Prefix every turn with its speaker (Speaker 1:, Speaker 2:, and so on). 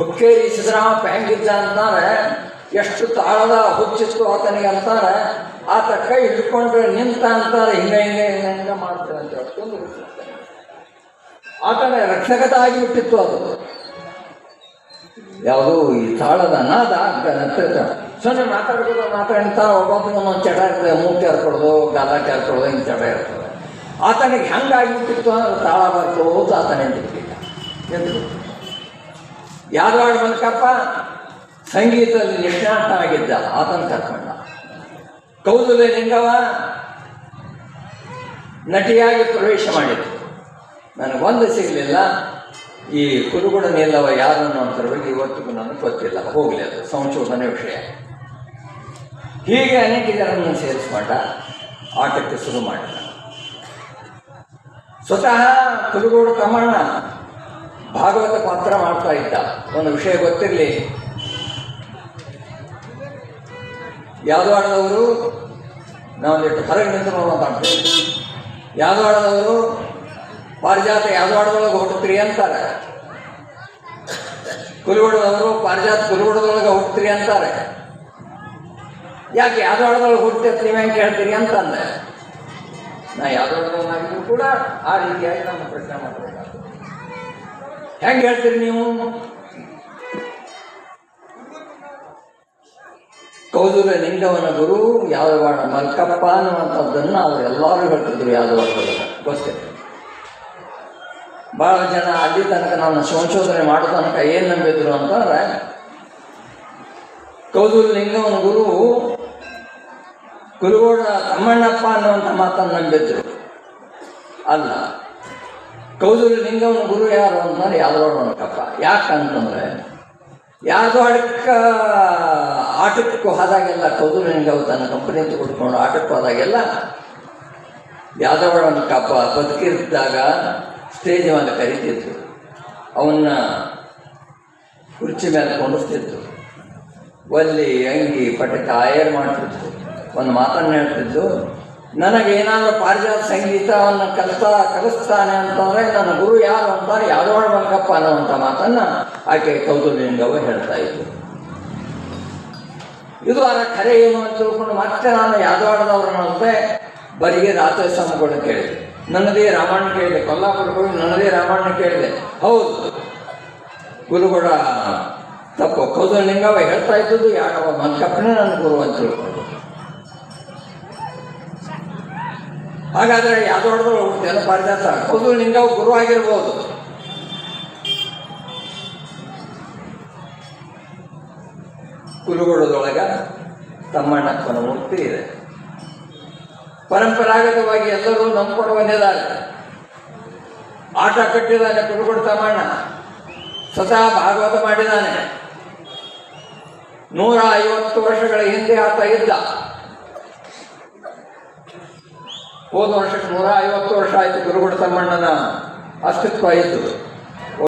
Speaker 1: ಹುಕ್ಕೇರಿ ಸಿದ್ದರಾಮಪ್ಪ ಹೆಂಗಿದ್ದ ಅಂತಾರೆ ಎಷ್ಟು ತಾಳದ ಹುಚ್ಚಿತ್ತು ಆತನಿಗೆ ಅಂತಾರೆ ಆತ ಕೈ ಹಿಡ್ಕೊಂಡ್ರೆ ನಿಂತ ಅಂತಾರೆ ಹಿಂಗೆ, ಹಿಂಗ ಹಿಂಗೆ, ಹಿಂಗ ಮಾಡ್ತಾರೆ ಅಂತ ಹೇಳ್ಕೊಂಡು. ಆತನ ರಕ್ಷಕತ ಆಗಿಬಿಟ್ಟಿತ್ತು ಅದು. ಯಾವುದು ಈ ತಾಳದ ನಾದ ಅಂತ ಸೊನ್ನೆ ಮಾತಾಡ್ಬೋದು ಮಾತಾಡ್ತಾ ಒಬ್ಬೊಬ್ಬನ ಒಂದೊಂದು ಚಟ ಇರ್ತದೆ ಮೂಟೆ ಹರ್ಕೊಡೋದು ಗಾಲ ಹರ್ಕೊಡೋದು ಹಿಂಗೆ ಚಟ ಇರ್ತದೆ. ಆತನಿಗೆ ಹೆಂಗಾಗಿಬಿಟ್ಟಿತ್ತು ಅಂದ್ರೆ ತಾಳ ಬರ್ಕೋದು ಆತನ ನಿಂತುಬಿಟ್ಟಿದ್ದ ನಿಂತುಬಿಟ್ಟು ಯಾದವಾಡ ಮಲ್ಕಪ್ಪ ಸಂಗೀತದಲ್ಲಿ ನಿಷ್ಣಾತನಾಗಿದ್ದ ಆತನ ಕರ್ಕೊಂಡ. ಕೌದುಲೆ ಲಿಂಗವ ನಟಿಯಾಗಿ ಪ್ರವೇಶ ನನಗೆ ಒಂದು ಸಿಗಲಿಲ್ಲ. ಈ ಕುರುಗುಡ ನಿಲ್ಲವ ಯಾರು ಅನ್ನೋದ್ರ ಬಗ್ಗೆ ಇವತ್ತಿಗೂ ನನಗೆ ಗೊತ್ತಿಲ್ಲ. ಹೋಗಲಿ ಅದು, ಸಂಶೋಧನೆ ವಿಷಯ. ಹೀಗೆ ಅನೇಕ ಜನರನ್ನು ಸೇರಿಸ್ಕೊಂಡ, ಆಟಕ್ಕೆ ಶುರು ಮಾಡಿದ. ಸ್ವತಃ ಕುರುಗೋಡು ತಮ್ಮಣ್ಣ ಭಾಗವತ ಪಾತ್ರ ಮಾಡ್ತಾ ಇದ್ದ. ಒಂದು ವಿಷಯ ಗೊತ್ತಿರಲಿ. ಯಾದವಾಡದವರು ನಾವೊಂದಿಟ್ಟು ಹೊರಗೆ ನಿಂತು ನೋಡುವಂತ ಯಾದವಾಡದವರು, ಪಾರಿಜಾತ ಯಾದವಾಡದೊಳಗೆ ಹೋಗ್ತೀರಿ ಅಂತಾರೆ. ಕುಲುಗುಡದವರು ಪಾರಿಜಾತ ಕುಲುಗುಡದೊಳಗೆ ಹೋಗ್ತೀರಿ ಅಂತಾರೆ. ಯಾಕೆ ಯಾದವಾಡದೊಳಗೆ ಹುಟ್ಟೈತೆ ನೀವು ಹೆಂಗೆ ಹೇಳ್ತೀರಿ ಅಂತಂದೆ. ನಾ ಯಾದವಾಡದವನಾಗಿದ್ರು ಕೂಡ ಆ ರೀತಿಯಾಗಿ ನಾನು ಪ್ರಶ್ನೆ ಮಾಡಬೇಕಾಗ್ತದೆ. ಹೆಂಗೆ ಹೇಳ್ತೀರಿ ನೀವು? ಕೌದುರ ಲಿಂಗವನ ಗುರು ಯಾದವ ಮಲ್ಕಪ್ಪ ಅನ್ನುವಂಥದ್ದನ್ನು ಎಲ್ಲಾರು ಹೇಳ್ತಿದ್ರು ಯಾದವ ಗೊತ್ತೇ? ಭಾಳ ಜನ ಅಲ್ಲಿ ತನಕ ನಾನು ಸಂಶೋಧನೆ ಮಾಡೋ ತನಕ ಏನು ನಂಬಿದ್ರು ಅಂತಂದ್ರೆ ಕೌದೂರ ಲಿಂಗವನ ಗುರು ಕುರುಗೋಡ ತಮ್ಮಣ್ಣಪ್ಪ ಅನ್ನುವಂಥ ಮಾತನ್ನು ನಂಬಿದ್ರು. ಅಲ್ಲ ಕೌದೂರು ಲಿಂಗವನ ಗುರು ಯಾರು ಅಂತಂದ್ರೆ ಯಾದವಾಡ ಕಪ್ಪ ಯಾಕಂತಂದ್ರೆ ಯಾದವಾಡಕ್ಕೆ ಆಟಕ್ಕೆ ಹೋದಾಗೆಲ್ಲ ಕೌದೂರಿ ಲಿಂಗವು ತನ್ನ ಕಂಪನಿ ತೆಗೆದುಕೊಂಡು ಆಟಕ್ಕೆ ಹೋದಾಗೆಲ್ಲ ಯಾದವಾಡ ಕಪ್ಪ ಬದುಕಿದ್ದಾಗ ಸ್ಟೇಜ್ ಮೇಲೆ ಕರಿತಿದ್ರು. ಅವನ್ನ ಕುರ್ಚಿ ಮೇಲೆ ಕೊಂಡಿಸ್ತಿದ್ರು ಒಲ್ಲಿ, ಅಂಗಿ, ಪಟಕ, ಆಯರ್ ಮಾಡ್ತಿದ್ರು. ಒಂದು ಮಾತನ್ನು ಹೇಳ್ತಿದ್ದು ನನಗೆ ಏನಾದರೂ ಪಾರಿಜಾತ ಸಂಗೀತವನ್ನು ಕಲಿಸ್ತಾ ಕಲಿಸ್ತಾನೆ ಅಂತಂದರೆ ನನ್ನ ಗುರು ಯಾರು ಅಂತಾರೆ ಯಾದವಾಡ ಬಂಕಪ್ಪ ಅನ್ನುವಂಥ ಮಾತನ್ನು ಆಕೆ ಕೌತುಲಿಂಗವ ಹೇಳ್ತಾ ಇದ್ರು ಇದು ಅದರ ಕರೆ ಏನು ಅಂತ ತಿಳ್ಕೊಂಡು ಮತ್ತೆ ನಾನು ಯಾದವಾಡದವ್ರನ್ನಂತೆ ಬರಿಗೆ ರಾತ್ರಿ ಸ್ವಾಮಿಗಳು ಕೇಳಿದೆ. ನನ್ನದೇ ರಾಮಾಯಣ ಕೇಳಿದೆ, ಕೊಲ್ಲಾಪುರಕ್ಕೆ ಹೋಗಿ ನನ್ನದೇ ರಾಮಾಯಣ ಕೇಳಿದೆ. ಹೌದು, ಗುರುಗಳ ತಪ್ಪು. ಕೌದಲಿಂಗವ ಹೇಳ್ತಾ ಇದ್ದದ್ದು ಯಾಕವ ಮನ್ಕಪ್ಪನೇ ನನ್ನ ಗುರು ಅಂತ ತಿಳ್ಕೊಂಡು. ಹಾಗಾದ್ರೆ ಯಾದವಾಡದವ್ರು ಜನ ಹೌದು ನಿಂಗ ಗುರು ಆಗಿರ್ಬೋದು. ಕುರುಗುಡದೊಳಗ ತಮ್ಮಣ್ಣಪ್ಪನ ಮೂರ್ತಿ ಇದೆ. ಪರಂಪರಾಗತವಾಗಿ ಎಲ್ಲರೂ ನಂಬಿಕೊಂಡು ಬಂದಿದ್ದಾರೆ ಆಟ ಕಟ್ಟಿದ್ದಾನೆ ಕುರುಗುಡ ತಮ್ಮಣ್ಣ. ಸ್ವತಃ ಭಾಗವತ ಮಾಡಿದ್ದಾನೆ ನೂರ ಐವತ್ತು ವರ್ಷಗಳ ಹಿಂದೆ ಆತ ಇದ್ದ. ಹೋದ ವರ್ಷಕ್ಕೆ ನೂರ ಐವತ್ತು ವರ್ಷ ಆಯಿತು ಗುರುಗುಡ ತಮ್ಮಣ್ಣನ ಅಸ್ತಿತ್ವ ಇತ್ತು